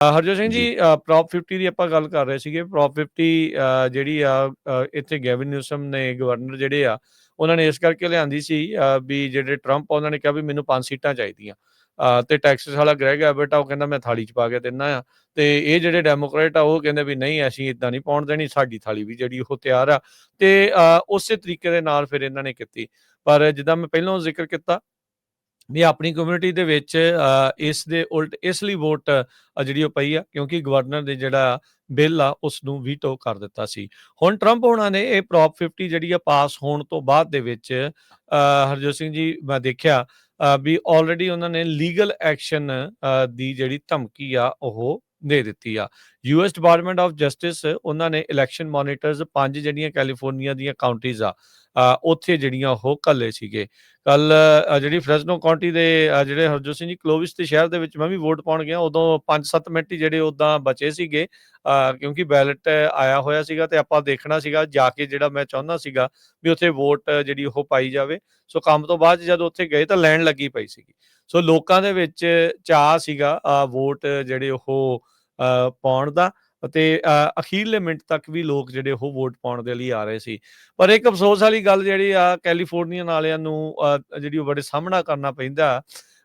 ਹਰਜੋਤ ਸਿੰਘ ਜੀ। ਪ੍ਰੌਪ 50 ਦੀ ਆਪਾਂ ਗੱਲ ਕਰ ਰਹੇ ਸੀਗੇ। ਪ੍ਰੌਪ 50 ਅ, ਜਿਹੜੀ ਆ ਇੱਥੇ ਗੈਵਿਨ ਨਿਊਸਮ ਨੇ ਗਵਰਨਰ ਜਿਹੜੇ ਆ ਉਹਨਾਂ ਨੇ ਇਸ ਕਰਕੇ ਲਿਆਂਦੀ ਸੀ ਵੀ ਜਿਹੜੇ ਟਰੰਪ ਆ, ਉਹਨਾਂ ਨੇ ਕਿਹਾ ਵੀ ਮੈਨੂੰ ਪੰਜ ਸੀਟਾਂ ਚਾਹੀਦੀਆਂ। ਤੇ ਟੈਕਸਸ ਵਾਲਾ ਗ੍ਰੈਗ ਐਬਟ ਆ ਉਹ ਕਹਿੰਦਾ ਮੈਂ ਥਾਲੀ ਚ ਪਾ ਕੇ ਦਿੰਦਾ ਆ। ਤੇ ਇਹ ਜਿਹੜੇ ਡੈਮੋਕ੍ਰੇਟ ਆ ਉਹ ਕਹਿੰਦੇ ਵੀ ਨਹੀਂ ਅਸੀਂ ਇਦਾਂ ਨਹੀਂ ਪਾਉਣ ਦੇਣੀ ਸਾਡੀ ਥਾਲੀ ਵੀ ਜਿਹੜੀ ਉਹ ਤਿਆਰ ਆ। ਤੇ ਉਸੇ ਤਰੀਕੇ ਦੇ ਨਾਲ ਫਿਰ ਇਹਨਾਂ ਨੇ ਕੀਤੀ। ਪਰ ਜਿੱਦਾਂ ਮੈਂ ਪਹਿਲਾਂ ਜ਼ਿਕਰ ਕੀਤਾ ਵੀ ਆਪਣੀ ਕਮਿਊਨਿਟੀ ਦੇ ਵਿੱਚ ਇਸ ਦੇ ਉਲਟ, ਇਸ ਲਈ ਵੋਟ ਜਿਹੜੀ ਉਹ ਪਈ ਆ, ਕਿਉਂਕਿ ਗਵਰਨਰ ਦੇ ਜਿਹੜਾ ਬਿੱਲ ਆ, ਉਸ ਨੂੰ ਵੀਟੋ ਕਰ ਦਿੱਤਾ ਸੀ। ਹੁਣ ਟਰੰਪ ਹੋਣਾ ਨੇ ਇਹ ਪ੍ਰੋਪ 50 ਜਿਹੜੀ ਆ ਪਾਸ ਹੋਣ ਤੋਂ ਬਾਅਦ ਦੇ ਵਿੱਚ ਹਰਜੋਤ ਸਿੰਘ ਜੀ, ਮੈਂ ਦੇਖਿਆ ਵੀ ਆਲਰੇਡੀ ਉਹਨਾਂ ਨੇ ਲੀਗਲ ਐਕਸ਼ਨ ਦੀ ਜਿਹੜੀ ਧਮਕੀ ਆ, ਉਹ ਦੇ ਦਿੱਤੀ ਆ। ਯੂਐਸ ਡਿਪਾਰਟਮੈਂਟ ਆਫ ਜਸਟਿਸ ਉਹਨਾਂ ਨੇ ਇਲੈਕਸ਼ਨ ਮੋਨੀਟਰਸ ਪੰਜ ਜਿਹੜੀਆਂ ਕੈਲੀਫੋਰਨੀਆ ਦੀਆਂ ਕਾਉਂਟੀਆਂ ਆ ਉੱਥੇ ਜਿਹੜੀਆਂ ਉਹ ਕੱਲੇ ਸੀਗੇ। ਕੱਲ ਜਿਹੜੀ ਫ੍ਰੈਸਨੋ ਕਾਉਂਟੀ ਦੇ ਜਿਹੜੇ ਹਰਜੋਤ ਸਿੰਘ ਜੀ ਕਲੋਵਿਸ ਦੇ ਸ਼ਹਿਰ ਦੇ ਵਿੱਚ ਮੈਂ ਵੀ ਵੋਟ ਪਾਉਣ ਗਿਆ, ਉਦੋਂ 5-7 ਮਿੰਟ ਜਿਹੜੇ ਉਦਾਂ ਬਚੇ ਸੀਗੇ ਕਿਉਂਕਿ ਬੈਲਟ ਆਇਆ ਹੋਇਆ ਸੀਗਾ ਤੇ ਆਪਾਂ ਦੇਖਣਾ ਸੀਗਾ, ਜਾ ਕੇ ਜਿਹੜਾ ਮੈਂ ਚਾਹੁੰਦਾ ਸੀਗਾ ਵੀ ਉੱਥੇ ਵੋਟ ਜਿਹੜੀ ਉਹ ਪਾਈ ਜਾਵੇ। ਸੋ ਕੰਮ ਤੋਂ ਬਾਅਦ ਜਦ ਉੱਥੇ ਗਏ ਤਾਂ ਲੈਣ ਲੱਗੀ ਪਈ ਸੀਗੀ। ਸੋ ਲੋਕਾਂ ਦੇ ਵਿੱਚ ਚਾਹ ਸੀਗਾ ਵੋਟ ਜਿਹੜੇ ਉਹ ਪਾਉਣ ਦਾ। ਅਤੇ ਅਖੀਰਲੇ ਮਿੰਟ ਤੱਕ ਵੀ ਲੋਕ ਜਿਹੜੇ ਉਹ ਵੋਟ ਪਾਉਣ ਦੇ ਲਈ ਆ ਰਹੇ ਸੀ। ਪਰ ਇੱਕ ਅਫਸੋਸ ਵਾਲੀ ਗੱਲ ਜਿਹੜੀ ਆ ਕੈਲੀਫੋਰਨੀਆ ਵਾਲਿਆਂ ਨੂੰ ਜਿਹੜੀ ਉਹ ਬੜੇ ਸਾਹਮਣਾ ਕਰਨਾ ਪੈਂਦਾ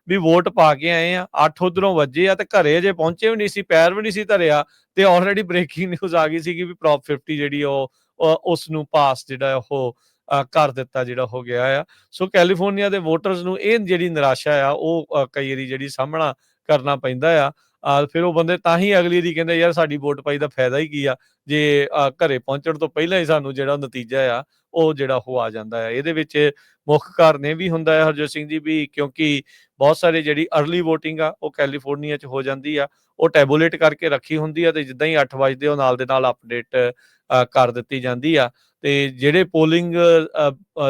ਵੀ ਵੋਟ ਪਾ ਕੇ ਆਏ ਆ ਅੱਠ ਉਧਰੋਂ ਵੱਜੇ ਆ ਤੇ ਘਰੇ ਅਜੇ ਪਹੁੰਚੇ ਵੀ ਨਹੀਂ ਸੀ ਪੈਰ ਵੀ ਨਹੀਂ ਸੀ ਧਰਿਆ ਤੇ ਆਲਰੇਡੀ ਬ੍ਰੇਕਿੰਗ ਨਿਊਜ਼ ਆ ਗਈ ਸੀ ਕਿ ਵੀ ਪ੍ਰੋਪ 50 ਜਿਹੜੀ ਉਹ ਅ, ਉਸ ਨੂੰ ਪਾਸ ਜਿਹੜਾ ਉਹ ਅ, ਕਰ ਦਿੱਤਾ ਜਿਹੜਾ ਹੋ ਗਿਆ ਆ। ਸੋ ਕੈਲੀਫੋਰਨੀਆ ਦੇ ਵੋਟਰਸ ਨੂੰ ਇਹ ਜਿਹੜੀ ਨਿਰਾਸ਼ਾ ਆ ਉਹ ਕਈ ਵਾਰੀ ਜਿਹੜੀ ਸਾਹਮਣਾ ਕਰਨਾ ਪੈਂਦਾ ਆ। ਆ ਫਿਰ ਉਹ ਬੰਦੇ ਤਾਂ ਹੀ ਅਗਲੀ ਦੀ ਕਹਿੰਦੇ ਯਾਰ ਸਾਡੀ ਵੋਟ ਪਾਈ ਦਾ ਫਾਇਦਾ ਹੀ ਕੀ ਆ? ਜੇ ਅ, ਘਰੇ ਪਹੁੰਚਣ ਤੋਂ ਪਹਿਲਾਂ ਹੀ ਸਾਨੂੰ ਜਿਹੜਾ ਨਤੀਜਾ ਆ ਉਹ ਜਿਹੜਾ ਉਹ ਆ ਜਾਂਦਾ ਹੈ ਇਹਦੇ ਵਿੱਚ ਮੁੱਖ ਕਾਰਨ ਇਹ ਵੀ ਹੁੰਦਾ ਹੈ ਹਰਜੋਤ ਸਿੰਘ ਜੀ ਵੀ ਕਿਉਂਕਿ ਬਹੁਤ ਸਾਰੇ ਜਿਹੜੀ अर्ਲੀ VOTING ਆ ਉਹ ਕੈਲੀਫੋਰਨੀਆ 'ਚ ਹੋ ਜਾਂਦੀ ਆ। ਉਹ ਟੈਬੂਲੇਟ ਕਰਕੇ ਰੱਖੀ ਹੁੰਦੀ ਆ ਤੇ ਜਿੱਦਾਂ ਹੀ 8 ਵਜਦੇ ਉਹ ਨਾਲ ਦੇ ਨਾਲ ਅਪਡੇਟ ਕਰ ਦਿੱਤੀ ਜਾਂਦੀ ਆ। ਤੇ ਜਿਹੜੇ ਪੋਲਿੰਗ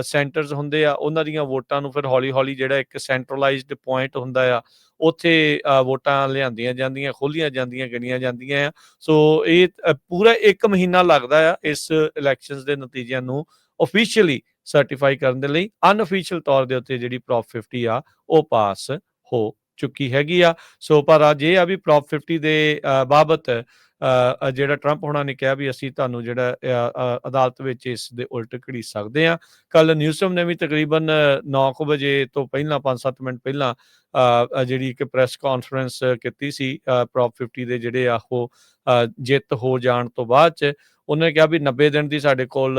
ਸੈਂਟਰਸ ਹੁੰਦੇ ਆ ਉਹਨਾਂ ਦੀਆਂ ਵੋਟਾਂ ਨੂੰ ਫਿਰ ਹੌਲੀ-ਹੌਲੀ ਜਿਹੜਾ ਇੱਕ ਸੈਂਟਰਲਾਈਜ਼ਡ ਪੁਆਇੰਟ ਹੁੰਦਾ ਆ ਉੱਥੇ ਵੋਟਾਂ ਲਿਆਂਦੀਆਂ ਜਾਂਦੀਆਂ ਖੋਲੀਆਂ ਜਾਂਦੀਆਂ ਗਿਣੀਆਂ ਜਾਂਦੀਆਂ ਆ। ਸੋ ਇਹ ਪੂਰਾ 1 ਮਹੀਨਾ ਲੱਗਦਾ ਆ ਇਸ ਇਲੈਕਸ਼ਨਸ ਦੇ ਨਤੀਜਿਆਂ ਨੂੰ ਆਫੀਸ਼ੀਅਲੀ ਸਰਟੀਫਾਈ ਕਰਨ ਦੇ ਲਈ। ਅਨਅਫੀਸ਼ੀਅਲ ਤੌਰ ਦੇ ਉੱਤੇ ਜਿਹੜੀ ਪ੍ਰੋਪ 50 ਆ ਉਹ ਪਾਸ ਹੋ ਚੁੱਕੀ ਹੈਗੀ ਆ। ਸੋ ਪਰ ਅੱਜ ਇਹ ਆ ਵੀ ਪ੍ਰੋਪ 50 ਦੇ ਅ, ਬਾਬਤ ਜਿਹੜਾ ਟਰੰਪ ਹੋਣਾ ਨੇ ਕਿਹਾ ਵੀ ਅਸੀਂ ਤੁਹਾਨੂੰ ਜਿਹੜਾ ਅਦਾਲਤ ਵਿੱਚ ਇਸ ਦੇ ਉਲਟ ਘੜੀ ਸਕਦੇ ਆ ਕੱਲ ਨਿਊਸਮ ਨੇ ਵੀ ਤਕਰੀਬਨ 9:00 ਵਜੇ ਤੋਂ ਪਹਿਲਾਂ 5-7 ਮਿੰਟ ਪਹਿਲਾਂ ਜਿਹੜੀ ਇੱਕ ਪ੍ਰੈਸ ਕਾਨਫਰੰਸ ਕੀਤੀ ਸੀ ਪ੍ਰੋਪ 50 ਦੇ ਜਿਹੜੇ ਆ ਉਹ ਜਿੱਤ ਹੋ ਜਾਣ ਤੋਂ ਬਾਅਦ ਚ, ਉਹਨੇ ਕਿਹਾ ਵੀ 90 ਦਿਨ ਦੀ ਸਾਡੇ ਕੋਲ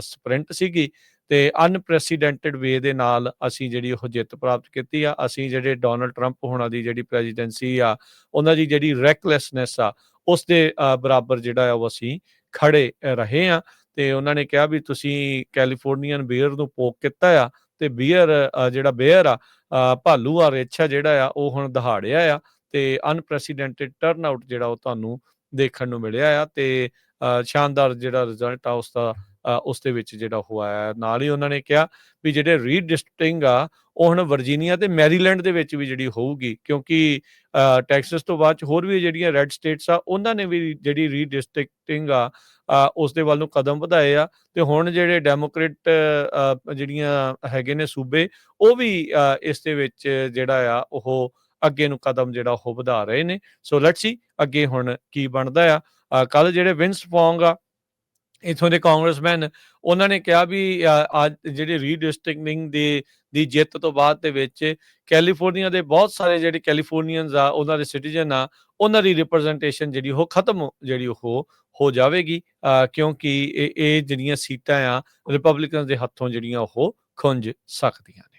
ਸਪ੍ਰਿੰਟ ਸੀਗੀ ਤੇ ਅਨਪ੍ਰੈਸੀਡੈਂਟਡ ਵੇ ਦੇ ਨਾਲ ਅਸੀਂ ਜਿਹੜੀ ਉਹ ਜਿੱਤ ਪ੍ਰਾਪਤ ਕੀਤੀ ਆ। ਅਸੀਂ ਜਿਹੜੇ ਡੋਨਲਡ ਟਰੰਪ ਹੋਣਾ ਦੀ ਜਿਹੜੀ ਪ੍ਰੈਜ਼ੀਡੈਂਸੀ ਆ, ਉਹਨਾਂ ਦੀ ਜਿਹੜੀ ਰੈਕਲੈਸਨੈਸ ਆ ਉਸ ਦੇ ਬਰਾਬਰ ਜਿਹੜਾ ਉਹ ਅਸੀਂ ਖੜੇ ਰਹੇ ਆ ਤੇ ਉਹਨਾਂ ਨੇ ਕਿਹਾ ਵੀ ਤੁਸੀਂ ਕੈਲੀਫੋਰਨੀਅਨ ਬੀਅਰ ਨੂੰ ਪੋਕ ਕੀਤਾ ਆ ਤੇ ਬੀਅਰ ਜਿਹੜਾ ਬੇਅਰ ਆ ਅ, ਭਾਲੂ ਆ ਰੇਛਾ ਜਿਹੜਾ ਆ ਉਹ ਹੁਣ ਦਹਾੜਿਆ ਆ ਤੇ ਅਨਪ੍ਰੈਸੀਡੈਂਟਡ ਟਰਨ ਆਊਟ ਜਿਹੜਾ ਉਹ ਤੁਹਾਨੂੰ ਦੇਖਣ ਨੂੰ ਮਿਲਿਆ ਆ ਤੇ ਅ, ਸ਼ਾਨਦਾਰ ਜਿਹੜਾ ਰਿਜ਼ਲਟ ਆ ਉਸ ਦਾ ਉਸ ਦੇ ਵਿੱਚ ਜਿਹੜਾ ਉਹ ਆਇਆ। ਨਾਲ ਹੀ ਉਹਨਾਂ ਨੇ ਕਿਹਾ ਵੀ ਜਿਹੜੇ ਰੀਡਿਸਟ੍ਰਿਕਟਿੰਗ ਆ ਉਹ ਹੁਣ ਵਰਜੀਨੀਆ ਤੇ ਮੈਰੀਲੈਂਡ ਦੇ ਵਿੱਚ ਵੀ ਜਿਹੜੀ ਹੋਊਗੀ ਕਿਉਂਕਿ ਟੈਕਸਸ ਤੋਂ ਬਾਅਦ ਚ ਹੋਰ ਵੀ ਜਿਹੜੀਆਂ ਰੈੱਡ ਸਟੇਟਸ ਆ ਉਹਨਾਂ ਨੇ ਵੀ ਜਿਹੜੀ ਰੀਡਿਸਟ੍ਰਿਕਟਿੰਗ ਆ ਅ, ਉਸ ਦੇ ਵੱਲ ਨੂੰ ਕਦਮ ਵਧਾਏ ਆ। ਤੇ ਹੁਣ ਜਿਹੜੇ ਡੈਮੋਕ੍ਰੇਟ ਜਿਹੜੀਆਂ ਹੈਗੇ ਨੇ ਸੂਬੇ ਉਹ ਵੀ ਇਸ ਦੇ ਵਿੱਚ ਜਿਹੜਾ ਆ ਉਹ ਅੱਗੇ ਨੂੰ ਕਦਮ ਜਿਹੜਾ ਉਹ ਵਧਾ ਰਹੇ ਨੇ। ਸੋ ਲੈਟਸ ਸੀ ਅੱਗੇ ਹੁਣ ਕੀ ਬਣਦਾ ਆ। ਕੱਲ ਜਿਹੜੇ ਵਿੰਸ ਪੌਂਗ ਆ ਇਥੋਂ ਦੇ ਕਾਂਗਰਸਮੈਨ, ਉਹਨਾਂ ਨੇ ਕਿਹਾ ਵੀ ਅੱਜ ਜਿਹੜੇ ਰੀਡਿਸਟ੍ਰਿਕਟਿੰਗ ਦੇ, ਦੀ ਜਿੱਤ ਤੋਂ ਬਾਅਦ ਦੇ ਵਿੱਚ ਕੈਲੀਫੋਰਨੀਆ ਦੇ ਬਹੁਤ ਸਾਰੇ ਜਿਹੜੇ ਕੈਲੀਫੋਰਨੀਅਨਸ ਆ, ਉਹਨਾਂ ਦੇ ਸਿਟੀਜ਼ਨ ਆ, ਉਹਨਾਂ ਦੀ ਰਿਪਰੈਜ਼ੈਂਟੇਸ਼ਨ ਜਿਹੜੀ ਉਹ ਖਤਮ ਜਿਹੜੀ ਉਹ ਹੋ ਜਾਵੇਗੀ। ਕਿਉਂਕਿ ਇਹ ਇਹ ਜਿਹੜੀਆਂ ਸੀਟਾਂ ਆ ਰਿਪਬਲਿਕਨਸ ਦੇ ਹੱਥੋਂ ਜਿਹੜੀਆਂ ਉਹ ਖੁੰਝ ਸਕਦੀਆਂ ਨੇ।